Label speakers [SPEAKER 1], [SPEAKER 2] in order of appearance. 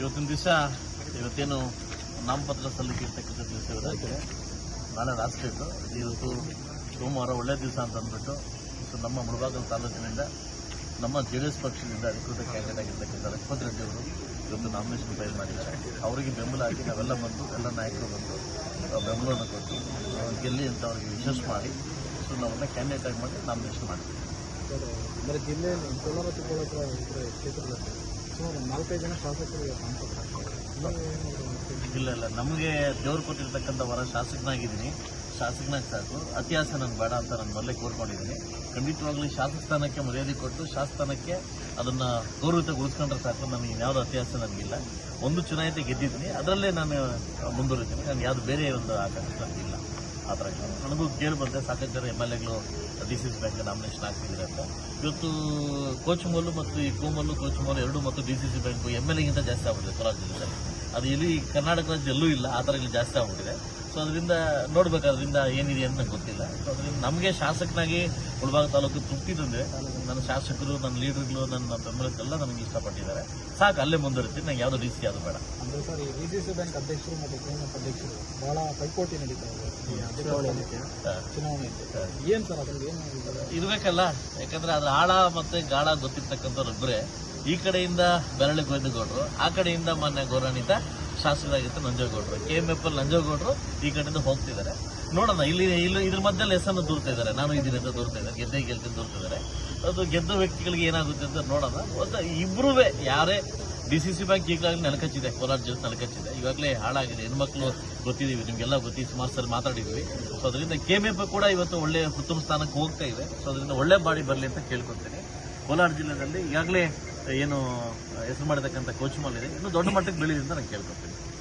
[SPEAKER 1] ಇವತ್ತಿನ ದಿವಸ ಇವತ್ತೇನು ನಾಮಪತ್ರ ಸಲ್ಲಿಕೆ ಇರ್ತಕ್ಕಂಥ ದಿವಸ ಇರೋದಾಗಿದೆ ನಾಳೆ ರಾಷ್ಟ್ರ ಇತ್ತು. ಇವತ್ತು ಸೋಮವಾರ ಒಳ್ಳೆ ದಿವಸ ಅಂತ ಅಂದ್ಬಿಟ್ಟು ಸೊ ನಮ್ಮ ಮುಳಬಾಗಲ ತಾಲೂಕಿನಿಂದ ನಮ್ಮ ಜೆ ಡಿ ಎಸ್ ಪಕ್ಷದಿಂದ ಅಧಿಕೃತ ಕ್ಯಾಂಡಿಡೇಟ್ ಆಗಿರ್ತಕ್ಕಂಥ ಲಕ್ಷ್ಮಣ್ ರೆಡ್ಡಿ ಅವರು ಇವತ್ತು ನಾಮಿನೇಷನ್ ಫೈಲ್ ಮಾಡಿದ್ದಾರೆ. ಅವರಿಗೆ ಬೆಂಬಲ ಆಗಿ ನಾವೆಲ್ಲ ಬಂದು ಎಲ್ಲ ನಾಯಕರು ಬಂದು ಬೆಂಬಲವನ್ನು ಕೊಟ್ಟು ಗೆಲ್ಲಿ ಅಂತ ಅವರಿಗೆ ವಿಶ್ವಾಸ ಮಾಡಿ ಸೊ ನಾವೆಲ್ಲ ಕ್ಯಾಂಡಿಡೇಟ್ ಆಗಿ ಮಾಡಿ ನಾಮಿನೇಷನ್ ಮಾಡಿದ್ವಿ. ಇಲ್ಲ ಇಲ್ಲ. ನಮಗೆ ದೇವ್ರು ಕೊಟ್ಟಿರ್ತಕ್ಕಂಥ ವರ ಶಾಸಕನಾಗಿದ್ದೀನಿ. ಶಾಸಕನಾಗಿ ಸಾಕು. ಅತಿಹಾಸ ನನಗೆ ಬೇಡ ಅಂತ ನಾನು ಮೊದಲೇ ಕೋರ್ಕೊಂಡಿದ್ದೀನಿ. ಖಂಡಿತವಾಗ್ಲೂ ಶಾಸಕ ಸ್ಥಾನಕ್ಕೆ ಮರ್ಯಾದೆ ಕೊಟ್ಟು ಶಾಸಕಸ್ಥಾನಕ್ಕೆ ಅದನ್ನು ಗೌರವತೆಗೊಳಿಸ್ಕೊಂಡ್ರೆ ಸಾಕು. ನನಗೆ ಇನ್ಯಾವುದು ಅತಿಹಾಸ ನನಗಿಲ್ಲ. ಒಂದು ಚುನಾಯಿತಿ ಗೆದ್ದಿದ್ದೀನಿ. ಅದರಲ್ಲೇ ನಾನು ಮುಂದುವರಿತೀನಿ. ನಾನು ಯಾವುದು ಬೇರೆ ಒಂದು ಆಕಾಂಕ್ಷೆ ನನಗಿಲ್ಲ. ಆ. ನನಗೂ ಕೇಳಿ ಬಂದೆ, ಸಾಕಷ್ಟು ಜನ ಎಂ ಎಲ್ ಎಗಳು D C C bank nomination ಆಗ್ತಿದ್ದಾರೆ ಅಂತ. ಇವತ್ತು ಕೋಚಮಲ್ಲು ಮತ್ತು ಈ ಕೋಮಲ್ಲು ಎರಡು ಮತ್ತು D C C bank M L ಎಗಿಂತ ಜಾಸ್ತಿ ಆಗ್ಬಿಟ್ಟಿದೆ ಕೋಲಾರ ಜಿಲ್ಲೆಯಲ್ಲಿ. ಅದು ಇಲ್ಲಿ ಕರ್ನಾಟಕ ರಾಜ್ಯ ಎಲ್ಲೂ ಇಲ್ಲ, ಆ ಥರ ಇಲ್ಲಿ ಜಾಸ್ತಿ ಆಗ್ಬಿಟ್ಟಿದೆ. ಸೊ ಅದರಿಂದ ನೋಡ್ಬೇಕು ಅದರಿಂದ ಏನಿದೆ ಅಂತ ನಂಗೆ ಗೊತ್ತಿಲ್ಲ. ಸೊ ಅದರಿಂದ ನಮಗೆ ಶಾಸಕನಾಗಿ ಮುಳಬಾಗ ತಾಲೂಕು ತೃಪ್ತಿ ತಂದೆ ನನ್ನ ಶಾಸಕರು ನನ್ನ ಲೀಡರ್ಗಳು ನನ್ನ ಬೆಂಬಲಕ್ಕೆಲ್ಲ ನನಗೆ ಇಷ್ಟಪಟ್ಟಿದ್ದಾರೆ. ಸಾಕು ಅಲ್ಲೇ ಮುಂದುವರಿತೀನಿ ನಂಗೆ ಯಾವುದೋ ರೀತಿ ಅದು ಬೇಡ.
[SPEAKER 2] ಅಂದರೆ ಸರ್ ಈ ಡಿ ಸಿ ಸಿ ಬ್ಯಾಂಕ್ ಅಧ್ಯಕ್ಷರು ಮತ್ತು ಕೆಎಂಎಫ್ ಅಧ್ಯಕ್ಷರು ಬಹಳ ಪೈಪೋಟಿ ನಡೀತಾ ಇದೆ. ಈ ಅಧ್ಯಕ್ಷ ಚುನಾವಣೆ ಏನು ಸರ್ ಅದ್ರಲ್ಲಿ ಏನು
[SPEAKER 1] ಇರ್ಬೇಕಲ್ಲ ಯಾಕಂದ್ರೆ ಅದ್ರ ಆಳ ಮತ್ತೆ ಗಾಳ ಗೊತ್ತಿರ್ತಕ್ಕಂಥವ್ರೊಬ್ಬರೇ ಈ ಕಡೆಯಿಂದ ಬೆರಳಿ ಗೌಡ್ರು ಆ ಕಡೆಯಿಂದ ಮೊನ್ನೆ ಗೌರವಾನ್ವಿತ ಶಾಸಕರಾಗಿತ್ತು ನಂಜೇಗೌಡರು ಕೆ ಎಂ ಎಫ್ ಅಲ್ಲಿ ನಂಜೇಗೌಡರು ಈ ಕಡೆಯಿಂದ ಹೋಗ್ತಿದ್ದಾರೆ. ನೋಡೋಣ, ಇಲ್ಲಿ ಇಲ್ಲಿ, ಇದ್ರ ಮಧ್ಯದಲ್ಲಿ ಹೆಸರನ್ನು ದೂರ್ತಾ ಇದ್ದಾರೆ. ನಾನು ಇದೀನಿ ಅಂತ ದೂರ್ತಾ ಇದ್ದಾರೆ. ಗೆದ್ದೆ ಗೆಲ್ತೀನಿ ದೂರ್ತಾ ಇದ್ದಾರೆ. ಅದು ಗೆದ್ದ ವ್ಯಕ್ತಿಗಳಿಗೆ ಏನಾಗುತ್ತೆ ಅಂತ ನೋಡೋಣ. ಒಂದು ಇಬ್ಬರೂ ಯಾರೇ ಡಿ ಸಿ ಸಿ ಬ್ಯಾಂಕ್ ಈಗಾಗಲೇ ನೆಲಕಚ್ಚಿದೆ. ಕೋಲಾರ ಜಿಲ್ಲೆ ನೆಲಕಚ್ಚಿದೆ. ಇವಾಗಲೇ ಹಾಳಾಗಿದೆ. ಹೆಣ್ಮಕ್ಳು ಗೊತ್ತಿದ್ದೀವಿ. ನಿಮಗೆಲ್ಲ ಗೊತ್ತಿ, ಸುಮಾರು ಸರಿ ಮಾತಾಡಿದ್ವಿ ಸೊ ಅದರಿಂದ ಕೆ ಎಂ ಎಫ್ ಕೂಡ ಇವತ್ತು ಒಳ್ಳೆ ಉತ್ತಮ ಸ್ಥಾನಕ್ಕೆ ಹೋಗ್ತಾ ಇದೆ. ಸೊ ಅದರಿಂದ ಒಳ್ಳೆ ಬಾಡಿ ಬರಲಿ ಅಂತ ಕೇಳ್ಕೊತೀನಿ ಕೋಲಾರ ಜಿಲ್ಲೆಯಲ್ಲಿ ಈಗಾಗಲೇ ಏನು ಹೆಸರು ಮಾಡಿರ್ತಕ್ಕಂಥ ಕೋಚ್ ಇದೆ. ಇನ್ನು ದೊಡ್ಡ ಮಟ್ಟಕ್ಕೆ ಬೆಳೀಲಿ ಅಂತ ನಾನು ಕೇಳ್ಕೊತೀನಿ.